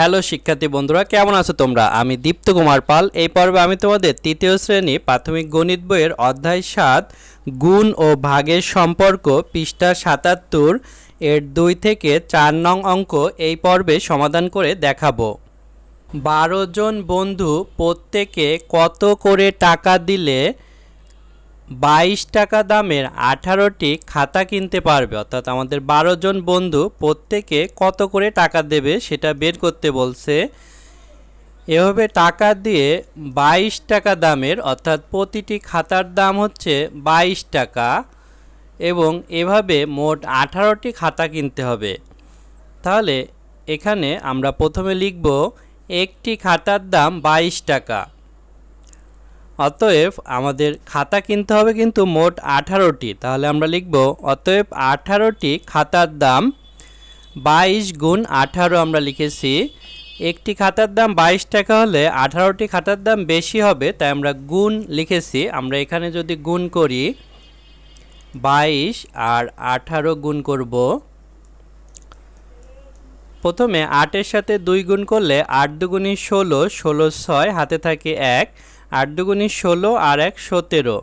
Hello শিক্ষার্থী বন্ধুরা, কেমন আছো তোমরা? আমি দীপ্ত কুমার পাল। এই পর্বে আমি তোমাদের তৃতীয় শ্রেণি প্রাথমিক গণিত বইয়ের অধ্যায় সাত, গুণ ও ভাগের সম্পর্ক, পৃষ্ঠা সাতাত্তর এর দুই থেকে চার নং অঙ্ক এই পর্বে সমাধান করে দেখাবো। বারো জন বন্ধু প্রত্যেকে কত করে টাকা দিলে বাইশ টাকা দামের আঠারোটি খাতা কিনতে পারবে। অর্থাৎ আমাদের বারো জন বন্ধু প্রত্যেকে কত করে টাকা দেবে সেটা বের করতে বলছে। এভাবে টাকা দিয়ে বাইশ টাকা দামের, অর্থাৎ প্রতিটি খাতার দাম হচ্ছে বাইশ টাকা এবং এভাবে মোট আঠারোটি খাতা কিনতে হবে। তাহলে এখানে আমরা প্রথমে লিখব, একটি খাতার দাম বাইশ টাকা। অতএব আমাদের খাতা কিনতে হবে কিন্তু মোট আঠারোটি। তাহলে আমরা লিখব, অতএব আঠারোটি খাতার দাম বাইশ গুণ আঠারো আমরা লিখেছি। একটি খাতার দাম বাইশ টাকা হলে আঠারোটি খাতার দাম বেশি হবে, তাই আমরা গুণ লিখেছি। আমরা এখানে যদি গুণ করি বাইশ আর আঠারো গুণ করব। প্রথমে আটের সাথে দুই গুণ করলে আট দুগুণি ষোলো ষোলো ছয়, হাতে থাকে এক। আট দুগুণি ষোলো আর এক সতেরো।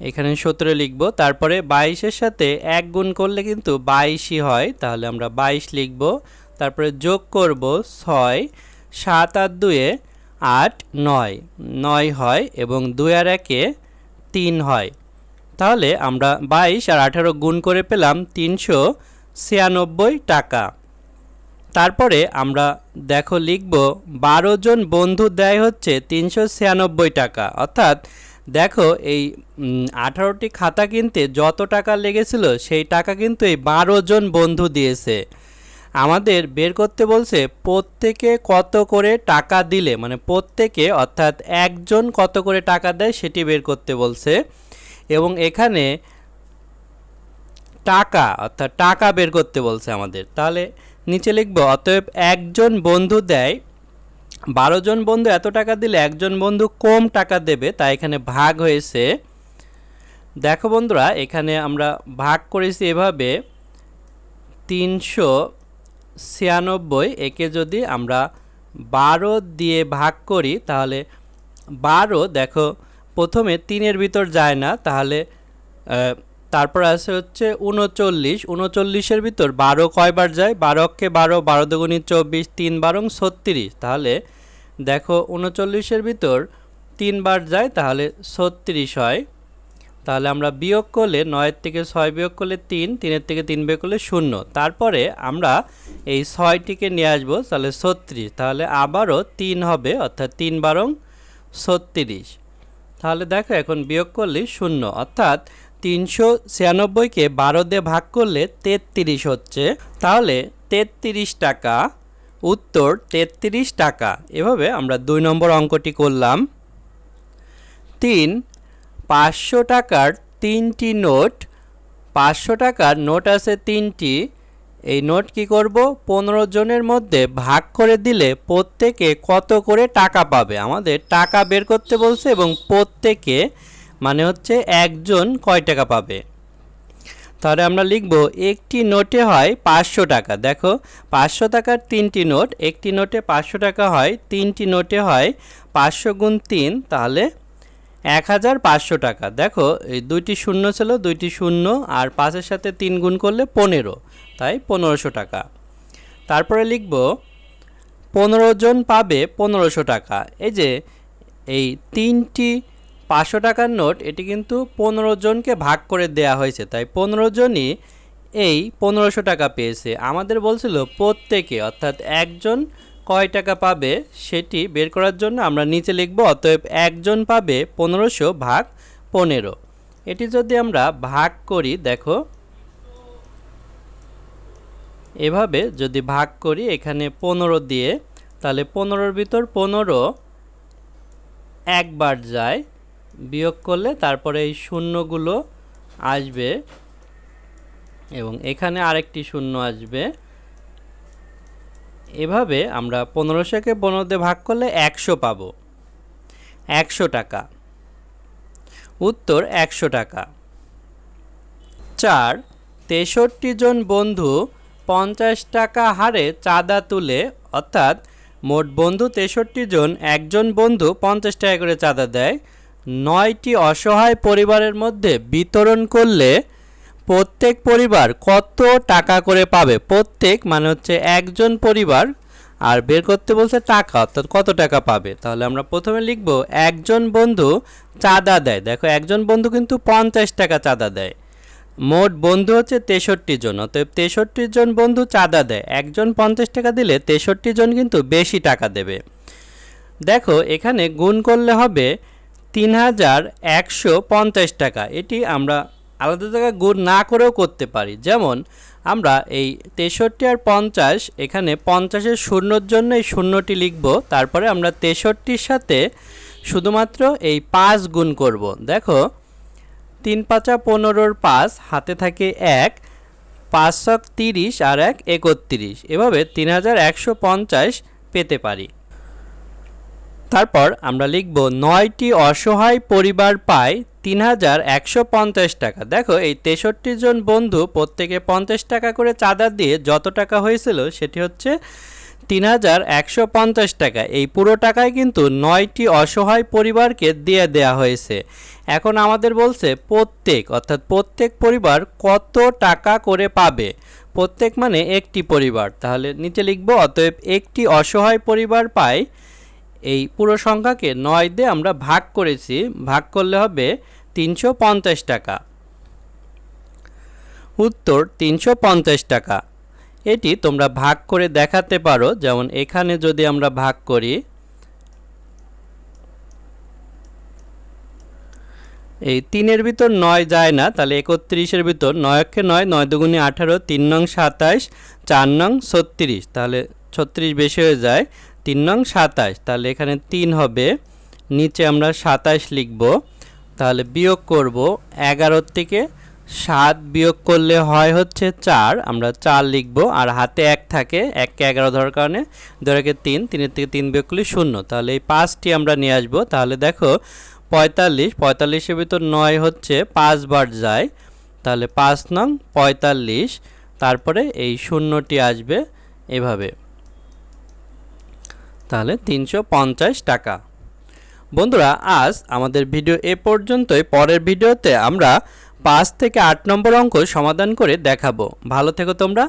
এখানে সতেরো লিখব। তারপরে বাইশের সাথে এক গুণ করলে কিন্তু বাইশই হয়। তাহলে আমরা বাইশ লিখব। তারপরে যোগ করব ছয়, সাত আর দুয়ে আট, নয়। নয় হয় এবং দুই আর একে তিন হয়। তাহলে আমরা বাইশ আর আঠারো গুণ করে পেলাম তিনশো ছিয়ানব্বই টাকা। তারপরে আমরা দেখো লিখব, বারো জন বন্ধু দেয় হচ্ছে তিনশো ছিয়ানব্বই টাকা। অর্থাৎ দেখো এই আঠারোটি খাতা কিনতে যত টাকা লেগেছিল, সেই টাকা কিন্তু এই বারো জন বন্ধু দিয়েছে। আমাদের বের করতে বলছে, প্রত্যেকে কত করে টাকা দিলে? মানে প্রত্যেকে, অর্থাৎ একজন কত করে টাকা দেয় সেটি বের করতে বলছে। এবং এখানে টাকা, অর্থাৎ টাকা বের করতে বলছে আমাদের। তাহলে নিচে লিখব, অতএব একজন বন্ধু দেয়, বারো জন বন্ধু এত টাকা দিলে একজন বন্ধু কম টাকা দেবে তাই এখানে ভাগ হয়েছে। দেখো বন্ধুরা, এখানে আমরা ভাগ করেছি এভাবে, তিনশো ছিয়ানব্বই, একে যদি আমরা বারো দিয়ে ভাগ করি, তাহলে বারো, দেখো, প্রথমে তিনের ভিতর যায় না, তাহলে তারপর আছে হচ্ছে উনচল্লিশ উনচল্লিশের ভিতর বারো কয়বার যায়? বারো অক্ষে বারো বারো দুগুণি চব্বিশ, তিন বারং ছত্রিশ। তাহলে দেখো উনচল্লিশের ভিতর তিনবার যায়, তাহলে ছত্রিশ হয়। তাহলে আমরা বিয়োগ করলে নয়ের থেকে ছয় বিয়োগ করলে তিন, তিনের থেকে তিন বিয়োগ করলে শূন্য। তারপরে আমরা এই ছয়টিকে নিয়ে আসব, তাহলে ছত্রিশ। তাহলে আবারও তিন হবে, অর্থাৎ তিন বারং ছত্রিশ। তাহলে দেখো এখন বিয়োগ করলে শূন্য। অর্থাৎ তিনশো ছিয়ানব্বইকে বারো দিয়ে ভাগ করলে তেত্রিশ হচ্ছে। তাহলে তেত্রিশ টাকা, উত্তর তেত্রিশ টাকা। এভাবে আমরা দুই নম্বর অঙ্কটি করলাম। তিন, পাঁচশো টাকার তিনটি নোট। পাঁচশো টাকার নোট আছে তিনটি। এই নোট কি করব? পনেরো জনের মধ্যে ভাগ করে দিলে প্রত্যেকে কত করে টাকা পাবে? আমাদের টাকা বের করতে বলছে এবং প্রত্যেকে মানে হচ্ছে একজন কয় টাকা পাবে? তাহলে আমরা লিখব, একটি নোটে হয় পাঁচশো টাকা। দেখো, পাঁচশো টাকার তিনটি নোট, একটি নোটে পাঁচশো টাকা হয়, তিনটি নোটে হয় পাঁচশো গুণ তিন, তাহলে এক হাজার পাঁচশো টাকা। দেখো, এই দুইটি শূন্য ছিল, দুইটি শূন্য, আর পাঁচের সাথে তিন গুণ করলে পনেরো, তাই পনেরোশো টাকা। তারপরে লিখব, পনেরো জন পাবে পনেরোশো টাকা। এই যে, এই তিনটি পাঁচশো টাকার নোট, এটি কিন্তু পনেরো জনকে ভাগ করে দেয়া হয়েছে। তাই পনেরো জনই এই পনেরোশো টাকা পেয়েছে। আমাদের বলছিল প্রত্যেকে, অর্থাৎ একজন কয় টাকা পাবে সেটি বের করার জন্য আমরা নিচে লিখব, অতএব একজন পাবে পনেরোশো ভাগ পনেরো। এটি যদি আমরা ভাগ করি, দেখো, এভাবে যদি ভাগ করি, এখানে পনেরো দিয়ে, তাহলে পনেরোর ভিতর পনেরো একবার যায় বিয়োগ করলে তারপরে এই শূন্যগুলো আসবে এবং এখানে আরেকটি শূন্য আসবে। এভাবে আমরা পনেরোশোকে পনেরো দিয়ে ভাগ করলে একশো পাবো। একশো টাকা। উত্তর একশো টাকা। চার, তেষট্টি জন বন্ধু পঞ্চাশ টাকা হারে চাঁদা তুলে, অর্থাৎ মোট বন্ধু তেষট্টি জন, একজন বন্ধু পঞ্চাশ টাকা করে চাঁদা দেয়। নয়টি অসহায় পরিবারের মধ্যে বিতরণ করলে প্রত্যেক পরিবার কত টাকা করে পাবে? প্রত্যেক মানে হচ্ছে একজন পরিবার আর বের করতে বলছে টাকা, অর্থাৎ কত টাকা পাবে? তাহলে আমরা প্রথমে লিখব, একজন বন্ধু চাঁদা দেয়। দেখো, একজন বন্ধু কিন্তু পঞ্চাশ টাকা চাঁদা দেয়। মোট বন্ধু হচ্ছে তেষট্টি জন, অতএব তেষট্টি জন বন্ধু চাঁদা দেয়। একজন পঞ্চাশ টাকা দিলে তেষট্টি জন কিন্তু বেশি টাকা দেবে। দেখো, এখানে গুণ করলে হবে তিন হাজার একশো পঞ্চাশ টাকা। এটি আমরা আলাদা জায়গায় গুণ না করেও করতে পারি। যেমন, আমরা এই তেষট্টি আর পঞ্চাশ, এখানে পঞ্চাশের শূন্যর জন্য এই শূন্যটি লিখব। তারপরে আমরা তেষট্টির সাথে শুধুমাত্র এই পাঁচ গুণ করব। দেখো, তিন পাঁচা পনেরোর পাঁচ, হাতে থাকে এক, পাঁচ শক তিরিশ আর এক একত্রিশ। এভাবে তিন হাজার একশো পঞ্চাশ পেতে পারি। তারপর আমরা লিখব নয়টি অসহায় পরিবার পায় তিন হাজার একশো পঞ্চাশ টাকা। দেখো, এই তেষট্টি জন বন্ধু প্রত্যেকে পঞ্চাশ টাকা করে চাঁদা দিয়ে যত টাকা হয়েছিল সেটি হচ্ছে তিন হাজার একশো পঞ্চাশ টাকা। এই পুরো টাকায় কিন্তু নয়টি অসহায় পরিবারকে দিয়ে দেয়া হয়েছে। এখন আমাদের বলছে প্রত্যেক, অর্থাৎ প্রত্যেক পরিবার কত টাকা করে পাবে? প্রত্যেক মানে একটি পরিবার। তাহলে নিচে লিখব, অতএব একটি অসহায় পরিবার পায় এই পুরো সংখ্যাকে নয় দিয়ে আমরা ভাগ করেছি, ভাগ করলে হবে তিনশো পঞ্চাশ টাকা। উত্তর, তিনশো পঞ্চাশ টাকা। এটি তোমরা ভাগ করে দেখাতে পারো, যেমন এখানে যদি আমরা ভাগ করি, এই তিনের ভিতর নয় যায় না, তাহলে একত্রিশের ভিতর নয়কে নয় নয় দুগুণে আঠারো, তিন নং সাতাশ, চার নং ছত্রিশ, তাহলে ছত্রিশ বেশি হয়ে যায় তিন নং সাতাশ, তাহলে এখানে তিন হবে। নিচে আমরা সাতাশ লিখব। তাহলে বিয়োগ করব এগারোর থেকে সাত বিয়োগ করলে হয় হচ্ছে চার, আমরা চার লিখব। আর হাতে এক থাকে, এককে এগারো ধরার কারণে ধরাকে তিন, তিনের থেকে তিন বিয়োগ করলে শূন্য। তাহলে এই পাঁচটি আমরা নিয়ে আসব। তাহলে দেখো, পঁয়তাল্লিশ, পঁয়তাল্লিশের ভিতর নয় হচ্ছে পাঁচবার যায়। তাহলে পাঁচ নং পঁয়তাল্লিশ, তারপরে এই শূন্যটি আসবে এভাবে। তাহলে তিনশো পঞ্চাশ টাকা। বন্ধুরা, আজ আমাদের ভিডিও এ পর্যন্তই। পরের ভিডিওতে আমরা পাঁচ থেকে আট নম্বর অঙ্ক সমাধান করে দেখাবো। ভালো থেকো তোমরা।